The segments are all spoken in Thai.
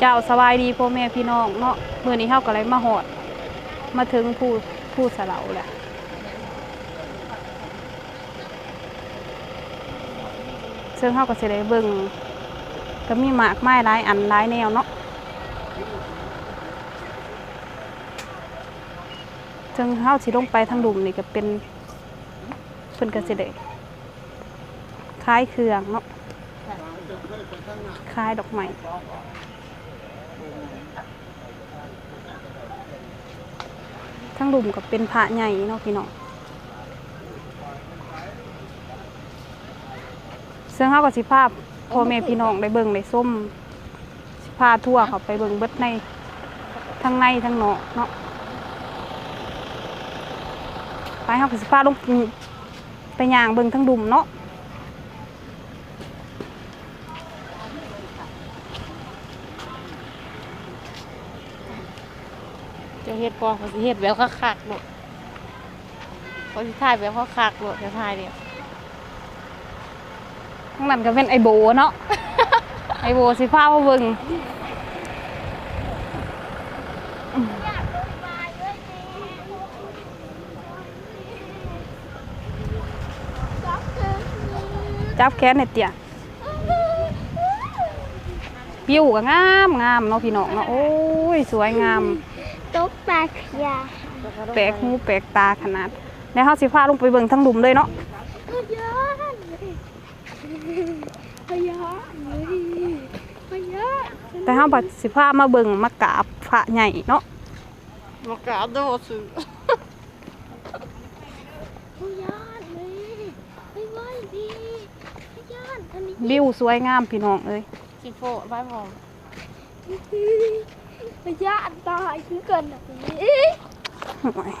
เจ้าสบายดีพ่อแม่พี่น้องเนาะมื้อนี้เฮาก็เลยมาฮอด มาถึงผู้ผู้สะเหลาแหละซึ่งเฮาก็สิได้เบิ่งก็มีหมากไม้หลายอันหลายแนวเนาะซึ่งเฮาสิลงไปทางหลุมนี่ก็เป็นเพิ่นก็สิได้คล้ายเครื่องเนาะคล้ายดอกไม้ ทั้งดุมกับเป็นพระใหญ่เนาะพี่น้องซึ่งเขาก็สิภาพพ่อแม่พี่น้องได้เบิ่งได้ส้มสิพาทั่วเขาไปเบิ่งเบิดในทั้งในทั้งนอกเนาะไปเขาก็สิพาลงไปย่างเบิ่งทั้งดุมเนาะ จะเฮ็ดก่อนเขาสิเฮ็ดแบบคักๆลูกเขาสิถ่ายแบบคักๆลูกจะถ่ายเดียวทั้งนั้นก็เป็นไอโบเนาะ ไอโบสิพามาเบิ่งจับแขนในเตียวิวก็งามงามเนาะพี่น้องเนาะโอ้ย สวยงาม ตกปลาเขียแปลกหูแปลกตาขนาดแล้วเฮาสิพาลงไปเบิ่งทั้งหลุมเลยเนาะพยานพยานเลยพยานแต่เฮาบัดสิพามาเบิ่งมากราบพระใหญ่เนาะมากราบโดดซื้อพยานเลยไปไหว้ดีพยานอันนี้วิวสวยงามพี่น้องเอ้ยสิโฟไว้พ ร้อมพยานตายคือเกินแบบนี้โอ้ย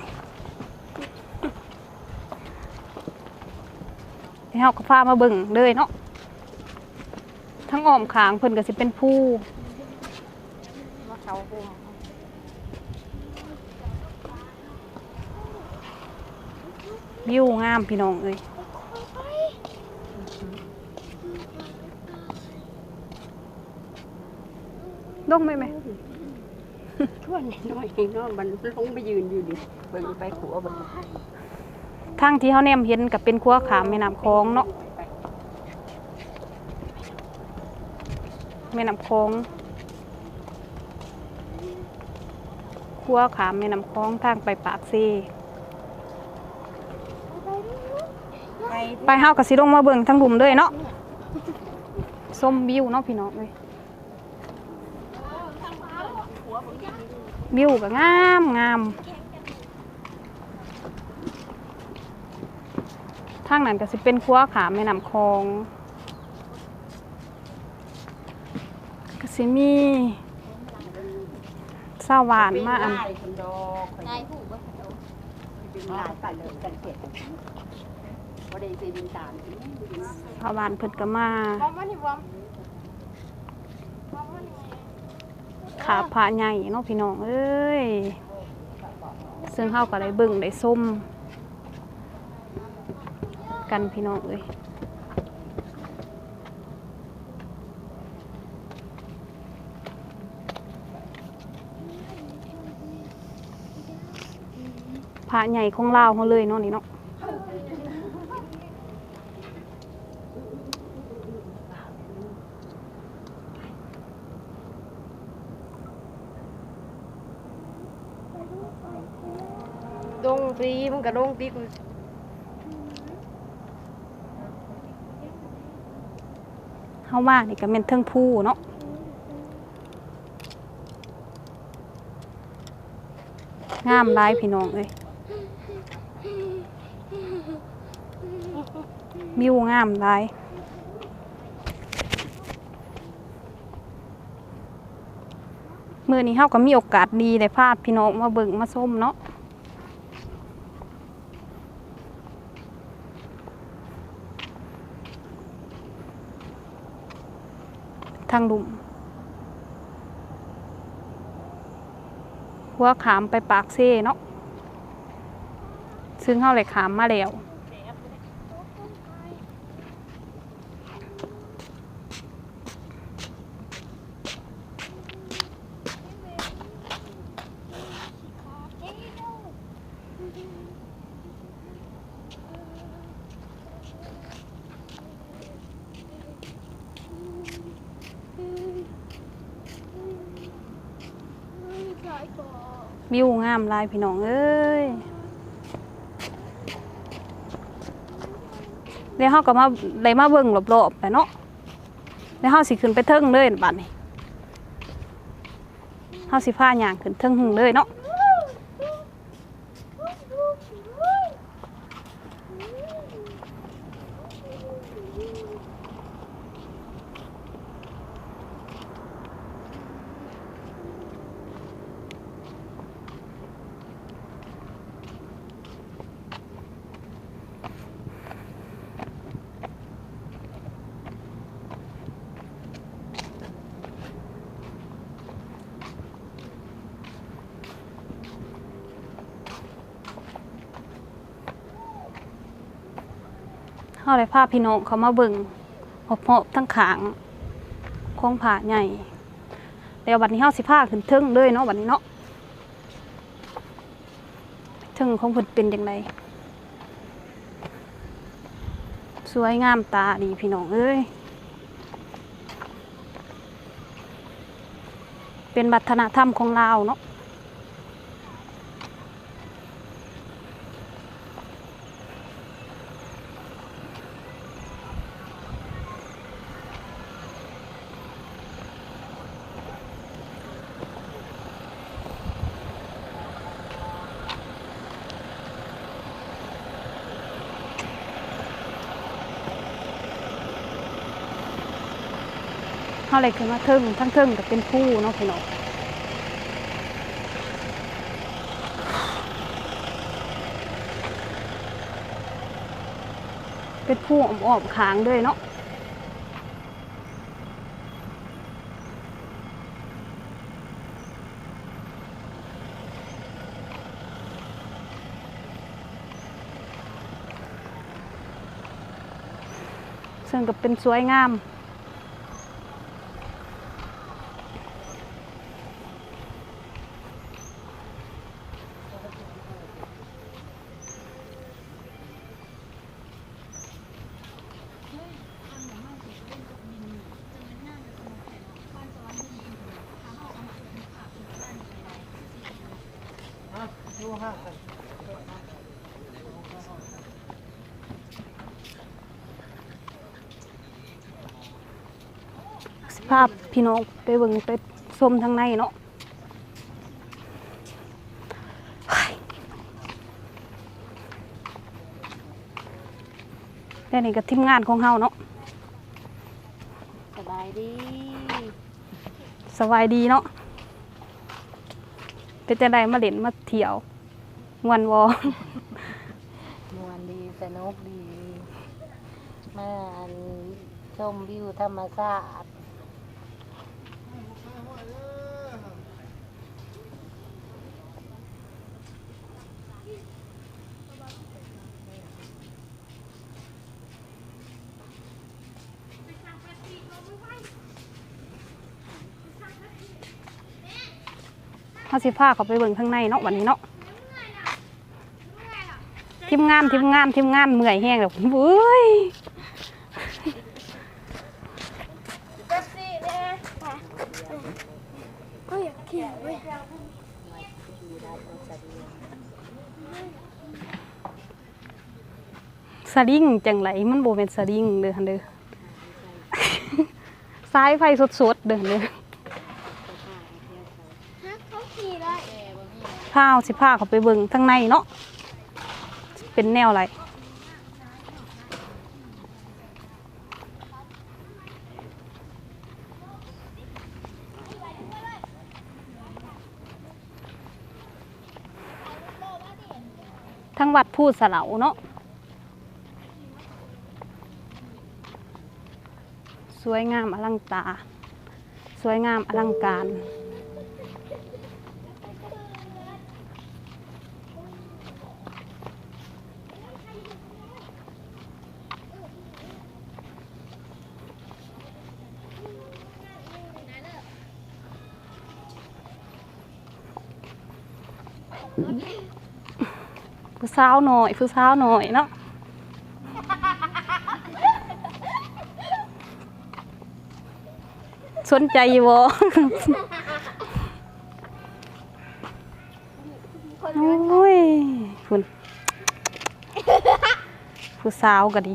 แล้วเฮาก็พามาเบิ่งเลยเนาะ ทั้งอ้อมขางเพิ่นก็สิเป็นผู้มาเขาห่มวิวงามพี่น้องเอ้ยลงไหมไหม วนน้อยๆเนาะมันลงไปยืนอยู่ดิเบิ่งไปขัวเบิ่งทางที่เฮาแนมเห็นก็เป็นครัวขามแม่น้ำคลองเนาะแม่น้ำคลองครัวขามแม่น้ำคลองทางไปปากซีไปเฮาวก็สิลงมาเบิ่งทั้งหลุมด้วยเนาะส้มวิวเนาะพี่น้องเอ้ย วิวก็งามงามทางนั้นก็สิเป็นครัวขามแม่น้ำคลองก็สิมีสาวหวานมาอันคนดอกคนนายผู้บ่เป็นลายไปเลยกันเสียบ่ได้เป็นตามสาวหวานเพิ่นก็มา พร้อมมานี่าใหญ่เนาะพี่น้องเอ้ยซึ่งเฮาก็ได้เบิ่งได้ส้ม กันพี่น้องเอ้ยพระใหญ่ของลาวเขาเลยเนาะนี่เนาะ ดง ฟรีมันก็ดงติกูเฮามานี่ก็แม่นเทิงผู้เนาะงามหลายพี่น้องเอ้ยวิวงามหลายมื้อนี้เฮาก็มีโอกาสดีได้พาพี่น้องมาเบิ่งมาส้มเนาะ ทางลุมหัวขามไปปากเซ่เนาะซึ่งเฮาเลยขามมาแล้ว วิวงามลายพี่น้องเอ้ยเดี๋ยวเฮาก็มาได้มาเบิ่งรอบๆไปเนาะเดี๋ยวเฮาสิขึ้นไปเทิงเลยบัดนี้เฮาสิพาย่างขึ้นเทิงเลยเนาะ เฮาได้พาพี่น้องเขามาเบิ่งหอบๆทั้งขางของผาใหญ่เดี๋ยวบัดนี้เฮาสิพาขึ้นเทิงเลยเนาะบัดนี้เนาะเทิงของเพิ่นเป็นจังไดสวยงามตาดีพี่น้องเอ้ยเป็นวัฒนธรรมของลาวเนาะาเลยขึ้นมาเทิงทั้งเทิงก็เป็นผู้เนาะพี่น้องเป็นผู้อ้อมๆขางด้วยเนาะซึ่งก็เป็นสวยงาม ภาพพี่น้องไปเบิ่งไปชมทางในเนาะเฮ้ยแต่นี่ก็ทีมงานของเฮาเนาะสบายดีสบายดีเนาะเป็นจะได้มาเล่นมาเที่ยวงวนวอมวนดีสนุกดีมาอันชมวิวธรรมชาติ สิพาเขาไปเบิ่งข้างในเนาะวันนี้เนาะทีมงานทีมงานทีมงานเมื่อยแห้งแบบเว้ยก็อเว้ยสลิงจังไหลมันโบเป็นสลิงเด้อหั่นเด้อสายไฟสดๆเด้อเด้อ ฮะเขาขี่ได้ พาเอาสิพาเขาไปเบิ่งข้งในเนาะเป็นแนวอะไรทั้งวัดพูดสะเหลาเนาะสวยงามอลังตา สวยงามอลังการ ผู้สาวหน่อยผู้สาวหน่อยเนาะสนใจอยู่บ่โอ้ยคุณผู้สาวก็ดี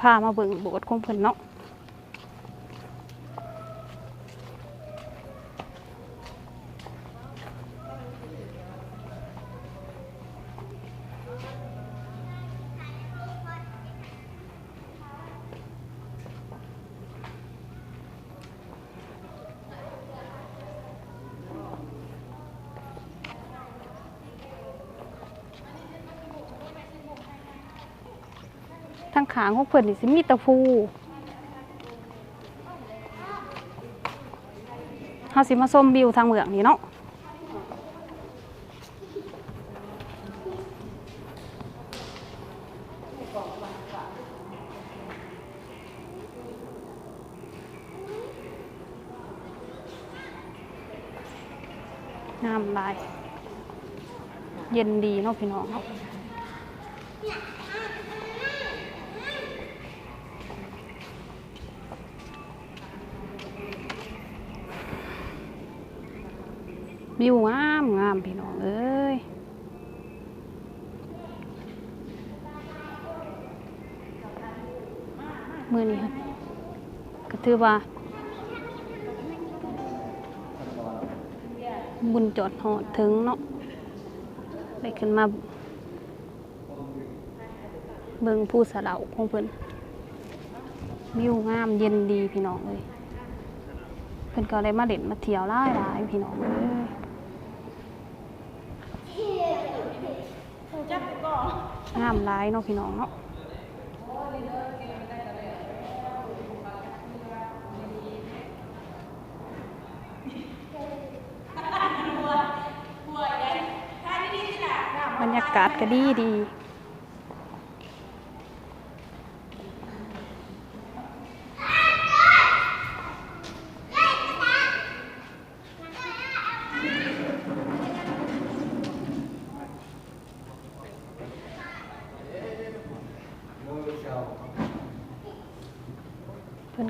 พามาเบิ่งโบสถ์ของเพิ่นเนาะ ทางขางของเพิ่นนี่สิมีตะฟูเฮาสิมาส้มวิวทางเมืองนี่เนาะงามลาย เย็นดีเนาะพี่น้องเนาะ วิวงามงามพี่น้องเอ้ยมือนี้ครับก็ถือว่า บุญจอดหอดถึงเนาะได้ขึ้นมา เบิงผู้สะเหลาของเพิ่นวิวงามเย็นดีพี่น้องเลยเพิ่นก็เลยมาเด่นมาเที่ยวหลายหลายพี่น้องเอ้ย งามหลายเนาะพี่น้องเนาะบรรยากาศก็ดีดี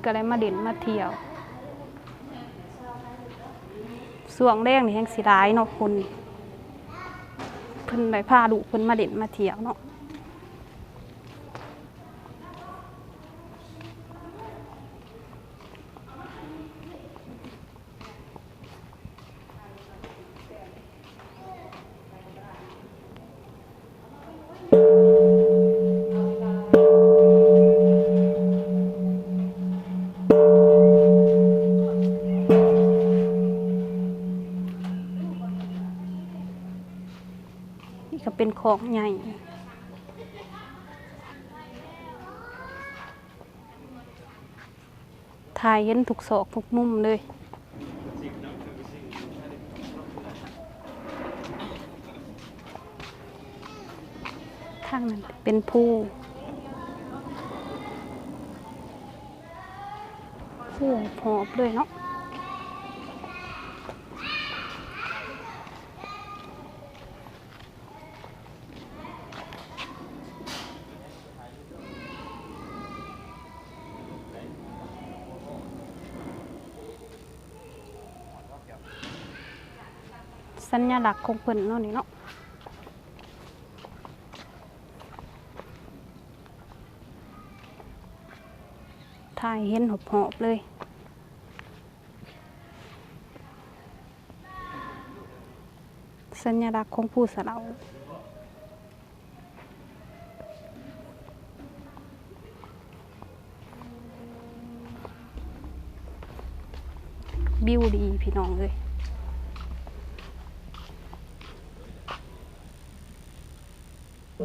ก็เลยมาเด่นมาเที่ยวส่วงแรกนี่แห่งสิร้ายเนาะคนเพิ่นได้พาลูกเพิ่นมาเด่นมาเที่ยวเนาะ ของใหญ่ ถ่ายเห็นทุกศอกทุกมุมเลยข้างนั้นเป็นผู้ผู้หอบด้วยเนาะ สัญลักษณ์ของเพิ่นเนาะนี่เนาะถ่ายเห็นหอบหอบเลยสัญลักษณ์ของผู้สลาบิวดีพี่น้องเลย ทาง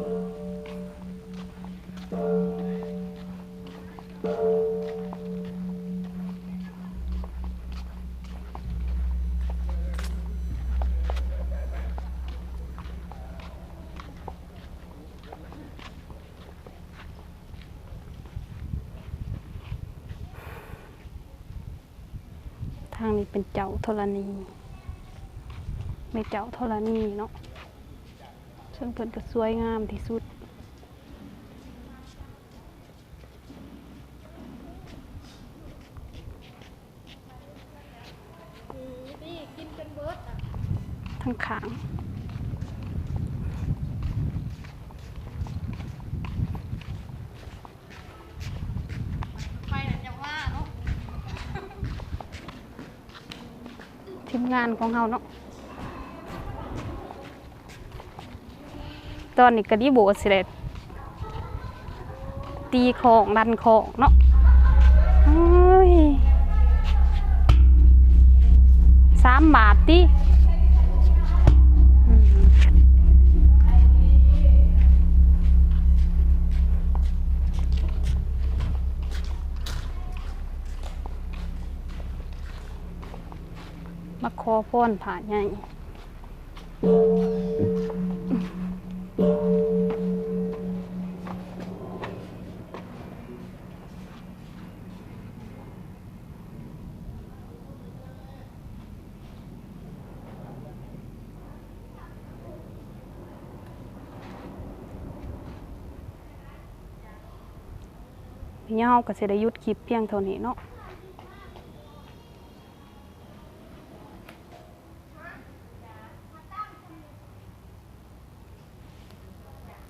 นี้เป็นเจ้าธรณีไม่เจ้าธรณีเนาะ ซึ่งเพิ่นก็สวยงามที่สุดนี่กินเป็นเบิร์ดทั้งขางไปน่ะจะว่าเนาะทีมงานของเฮาเนาะ ตอนนี้ก็ดีโบสิได้ตีของดันของเนาะสามบาทติมาขอพรผ่านใหญ่ พี่เฮาก็สิได้หยุดคลิปเพียงเท่านี้เนาะ